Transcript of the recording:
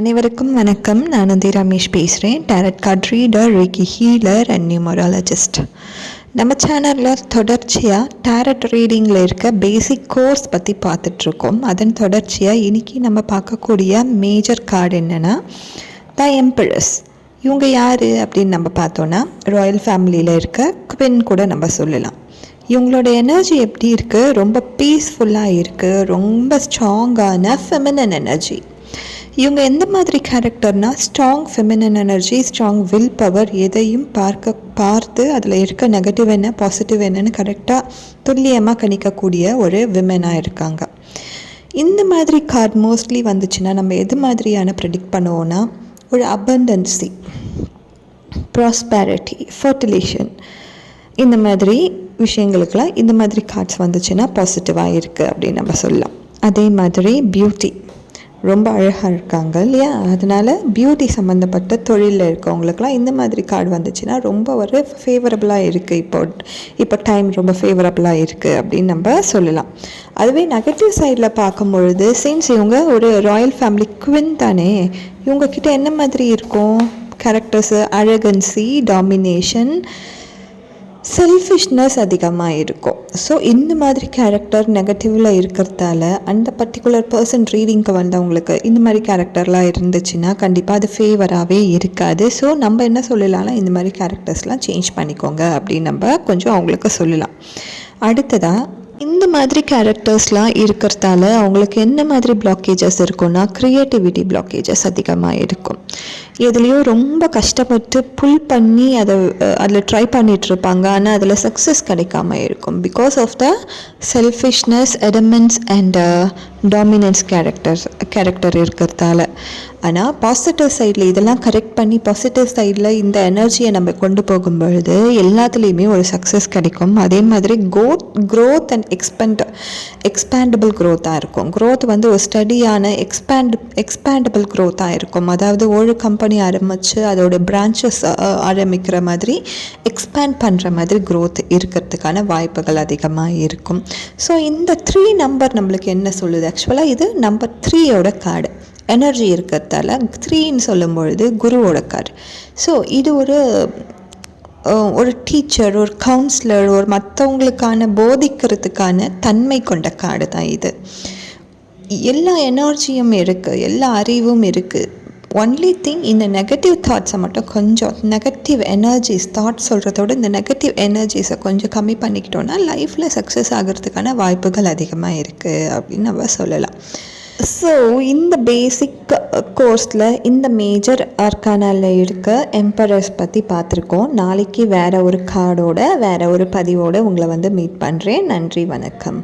அனைவருக்கும் வணக்கம். நான் வந்து ரமேஷ் பேசுகிறேன் tarot card reader Reiki healer and numerologist நம்ம சேனலில் தொடர்ச்சியாக டேரட் ரீடிங்கில் இருக்க பேசிக் கோர்ஸ் பற்றி பார்த்துட்ருக்கோம். அதன் தொடர்ச்சியாக இன்றைக்கி நம்ம பார்க்கக்கூடிய மேஜர் கார்டு என்னென்னா த எம்பிரஸ் இவங்க யார் அப்படின்னு நம்ம பார்த்தோன்னா ராயல் ஃபேமிலியில் இருக்க குவின் கூட நம்ம சொல்லலாம். இவங்களோட எனர்ஜி எப்படி இருக்குது ரொம்ப பீஸ்ஃபுல்லாக இருக்குது ரொம்ப ஸ்ட்ராங்கான ஃபெமினன் எனர்ஜி இவங்க எந்த மாதிரி கேரக்டர்னால் strong feminine energy strong will power எதையும் பார்க்க பார்த்து அதில் இருக்க நெகட்டிவ் என்ன பாசிட்டிவ் என்னன்னு கரெக்டாக துல்லியமாக கணிக்கக்கூடிய ஒரு விமனாக இருக்காங்க. இந்த மாதிரி கார்ட் மோஸ்ட்லி வந்துச்சுன்னா நம்ம எது மாதிரியான ப்ரெடிக்ட் பண்ணுவோன்னா ஒரு அபண்டன்சி ப்ராஸ்பேரிட்டி ஃபர்டிலேஷன் இந்த மாதிரி விஷயங்களுக்கெல்லாம் இந்த மாதிரி கார்ட்ஸ் வந்துச்சுன்னா பாசிட்டிவாக இருக்குது அப்படின்னு நம்ம சொல்லலாம். அதே மாதிரி பியூட்டி ரொம்ப அழகாக இருக்காங்க இல்லையா? அதனால் பியூட்டி சம்மந்தப்பட்ட தொழிலில் இருக்கவங்களுக்குலாம் இந்த மாதிரி கார்டு வந்துச்சுன்னா ரொம்ப ஒரு ஃபேவரபுளாக இருக்குது இப்போ இப்போ டைம் ரொம்ப ஃபேவரபுளாக இருக்குது அப்படின்னு நம்ம சொல்லலாம். அதுவே நெகட்டிவ் சைடில் பார்க்கும் பொழுது சின்ஸ் இவங்க ஒரு ராயல் ஃபேமிலி குவின் தானே இவங்கக்கிட்ட என்ன மாதிரி இருக்கும்? கேரக்டர்ஸு அழகன்சி டாமினேஷன் செல்ஃபிஷ்னஸ் அதிகமாக இருக்கும் ஸோ இந்த மாதிரி கேரக்டர் நெகட்டிவில் இருக்கிறதால அந்த பர்டிகுலர் பர்சன் ரீடிங்க்கு வந்தவங்களுக்கு இந்த மாதிரி கேரக்டர்லாம் இருந்துச்சுன்னா கண்டிப்பாக அது ஃபேவராகவே இருக்காது. ஸோ நம்ம என்ன சொல்லலாம்னா இந்த மாதிரி கேரக்டர்ஸ்லாம் சேஞ்ச் பண்ணிக்கோங்க அப்படின்னு நம்ம கொஞ்சம் அவங்களுக்கு சொல்லலாம். அடுத்ததாக இந்த மாதிரி கேரக்டர்ஸ்லாம் இருக்கிறதால அவங்களுக்கு என்ன மாதிரி பிளாக்கேஜஸ் இருக்கும்னா க்ரியேட்டிவிட்டி பிளாக்கேஜஸ் அதிகமாக இருக்கும் எதுலேயோ ரொம்ப கஷ்டப்பட்டு புல் பண்ணி அதை அதில் ட்ரை பண்ணிகிட்ருப்பாங்க ஆனால் அதில் சக்ஸஸ் கிடைக்காம இருக்கும். Because of the selfishness adamance and dominance characters character இருக்கிறதால. ஆனால் பாசிட்டிவ் சைடில் இதெல்லாம் கரெக்ட் பண்ணி பாசிட்டிவ் சைடில் இந்த எனர்ஜியை நம்ம கொண்டு போகும் பொழுது எல்லாத்துலேயுமே ஒரு சக்ஸஸ் கிடைக்கும். அதே மாதிரி கோத் க்ரோத் அண்ட் எக்ஸ்பெண்ட் எக்ஸ்பேண்டபிள் க்ரோத்தாக இருக்கும். க்ரோத் வந்து ஒரு ஸ்டடியான எக்ஸ்பேண்ட் எக்ஸ்பேண்டபிள் க்ரோத்தாக இருக்கும். அதாவது ஒரு கம்பெனி ஆரம்பித்து அதோட பிரான்ச்சஸ் ஆரம்பிக்கிற மாதிரி எக்ஸ்பேண்ட் பண்ணுற மாதிரி க்ரோத் இருக்கிறதுக்கான வாய்ப்புகள் அதிகமாக இருக்கும். ஸோ இந்த த்ரீ நம்பர் நம்மளுக்கு என்ன சொல்லுது? ஆக்சுவலாக இது நம்பர் த்ரீயோட கார்டு எனர்ஜி இருக்கிறதால த்ரீன்னு சொல்லும் பொழுது குருவோட கார்டு ஸோ இது ஒரு ஒரு டீச்சர் ஒரு கவுன்சிலர் ஒரு மற்றவங்களுக்கான போதிக்கிறதுக்கான தன்மை கொண்ட காடு தான் இது. எல்லா எனர்ஜியும் இருக்குது எல்லா அறிவும் இருக்குது ஒன்லி திங் இந்த நெகட்டிவ் தாட்ஸை மட்டும் கொஞ்சம் நெகட்டிவ் எனர்ஜிஸ் தாட்ஸ் சொல்கிறதோட இந்த நெகட்டிவ் எனர்ஜிஸை கொஞ்சம் கம்மி பண்ணிக்கிட்டோன்னா லைஃப்பில் சக்ஸஸ் ஆகிறதுக்கான வாய்ப்புகள் அதிகமாக இருக்குது அப்படின்னு நம்ம சொல்லலாம். ஸோ இந்த பேசிக் கோர்ஸில் இந்த மேஜர் அர்கானாவில் இருக்க எம்பரர்ஸ் பற்றி பார்த்துருக்கோம். நாளைக்கு வேறு ஒரு கார்டோட வேறு ஒரு பதிவோடு உங்களை வந்து மீட் பண்ணுறேன் நன்றி வணக்கம்.